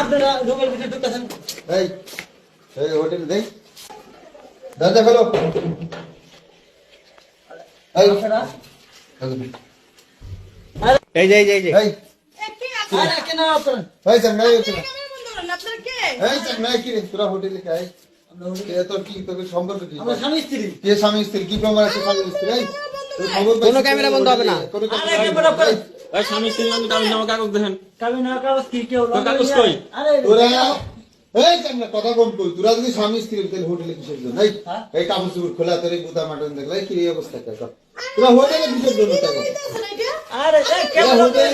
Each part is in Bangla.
আপনারা রুমের ভিতরে ঢুকতেছেন। এই এই হোটেল দেই দরজা খোলো। এই এই এই এই এই আরে কেন আপনারা? এই চাংনাই হচ্ছে না আপনার কে? এই চাংনাই কি রে তোরা হোটেলে কে? আই কে কি সম্পর্ক কি? আমরা স্বামী স্ত্রী। কে স্বামী স্ত্রী? কি প্রমাণ আছে স্বামী স্ত্রী? এই কোনো ক্যামেরা বন্ধ হবে না। কোনো আরে ক্যামেরা ক্যামেরা বন্ধ হবে না। অফ এই স্বামী স্ত্রী নামে কাগজ নামা কাগজ দেখেন। কাবি না কাগজ কি? কেউ কাগজ কই? আরে তোরা এই চাংনা কথা কম কই? তোরা যদি স্বামী স্ত্রী তাহলে হোটেলে কিসের জন্য? এই হ্যাঁ? এই কাপড় চোপড় খোলা তোর মাটন কি এই অবস্থা কর তোরা হোটেলে কিসের জন্য তাই আরে এই কেমন হোটেলে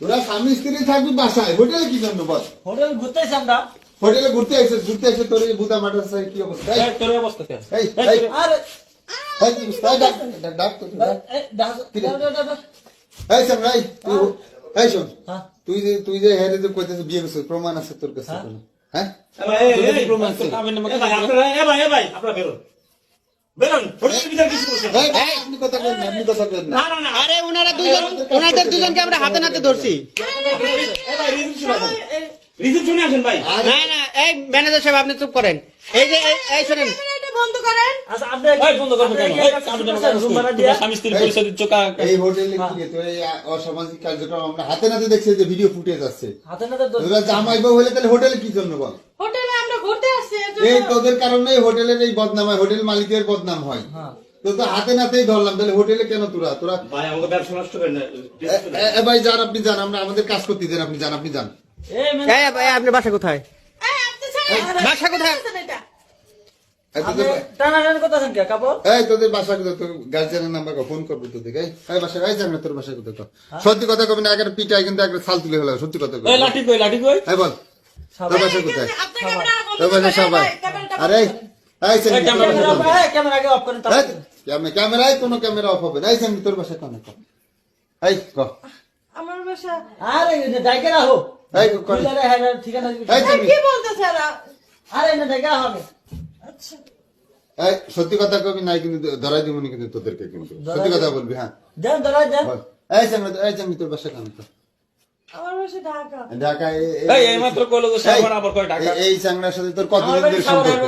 তোরা স্বামী স্ত্রী থাকবি বাসায় হোটেলে কি জন্য বল? হোটেল ঘুরতেছি আমরা। হোটেলে ঘুরতে আসছে ঘুরতে আসছে তোর এই বুদা মাটন সাই কি অবস্থা? এই, তোর অবস্থা কে? এই এই, এই। আরে। এই কি ডাক ডাক, ডাক ডাক। এই শোন এই তুই এই শোন হ্যাঁ তুই যে তুই যে হেরে যে কইতেছিস বিয়ে করছিস প্রমাণ আছে তোর কাছে হ্যাঁ? হ্যাঁ প্রমাণ আছে? আপনারা এ ভাই এ ভাই আপনারা দুজনকে আমরা হাতে নাতে ধরছি এ শুনে আসেন ভাই না না এই ম্যানেজার সাহেব আপনি চুপ করেন এই যে এই- শোনেন বন্ধ করেন। আচ্ছা আপনি এই, বন্ধ করব কেন? এই, কাবির নামা কাগজ রুম ভাড়া তোমরা স্বামী স্ত্রীর পরিচয় দিচ্ছ কা- এই হোটেলে কি রে, এই অসামাজিক কার্যক্রম আমরা হাতে নাতে দেখছি যে ভিডিও ফুটেজ আছে হাতে নাতে তোরা জামাই বউ হলে তাহলে হোটেলে কি জন্য বল? হোটেলে আমরা ঘুরতে আসছি এই তোদের কারণে হোটেলের এই বদনাম হয় হোটেল মালিকের বদনাম হয়। হ্যাঁ। তো তো হাতে নাতেই ধরলাম তাহলে হোটেলে কেন তোরা? তোরা ভাই আমাকে ব্যবসা নষ্ট করেন না এ- এ- এ ভাই যান আপনি যান আমরা আমাদের কাজ করতে দেন আপনি যান আপনি যান। এই কোথায় আপনি বাসা কোথায়? বাসা কোথায়? সত্যি কথা কবি না পিটাই কিন্তু একটা ছাল তুলে হলো সত্যি কথা কবি এই, লাঠি কই লাঠি কই? এই বল তোর বাসা কোথায়? আপনি ক্যামেরা বন্ধ তোর বাসা সবাই। আরে ক্যামেরায় কোনো ক্যামেরা অফ হবে না। এই তোর বাসা কোন এই ক। আমার বাসা। আরে এটা ডাইকে রাখো। এই কর বুঝলে হ্যাঁ ঠিকানা? আরে এটা ডাইকে হবে এই সত্যি কথা কবি? নাই কিন্তু ধরাই দিবনি কিন্তু তোদেরকে কিন্তু। সত্যি কথা বলবি হ্যাঁ। দেন ধরা দেন। এই এই তোর বাসা ঢাকা। ঢাকা এই এই কইলো যে সাবান আবার কয় টাকা এই চাংড়ার সাথে তোর সম্পর্ক?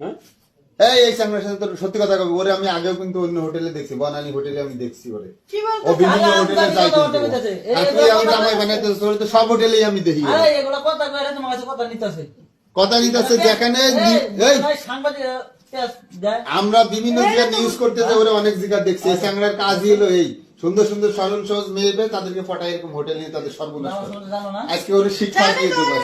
হ্যাঁ? এই এই চাংড়ার সাথে তোর সত্যি কথা কবি? ওরে আমি আগেও কিন্তু অন্য হোটেলে দেখছি বনানী হোটেলে আমি দেখছি ওরে। কি ও বিভিন্ন হোটেলে আমি যাই কিন্তু আমি জামাই বানাইতে তোর তো সব হোটেলেই আমি দেখি। আরে এগুলো কথা কইরা তোমার কাছে কথা নিতেছে। কথা নিতেছে যেখানে আমরা বিভিন্ন জায়গায় নিউজ করতেছে ওরা অনেক জায়গা দেখছি। স্যাংরার কাজই হলো এই। সুন্দর সুন্দর সরল সহজ মেয়ে তাদেরকে ফটাই এরকম হোটেল নিয়ে তাদের সর্বনাশ আজকে ওর শিক্ষা দিয়ে দেবো।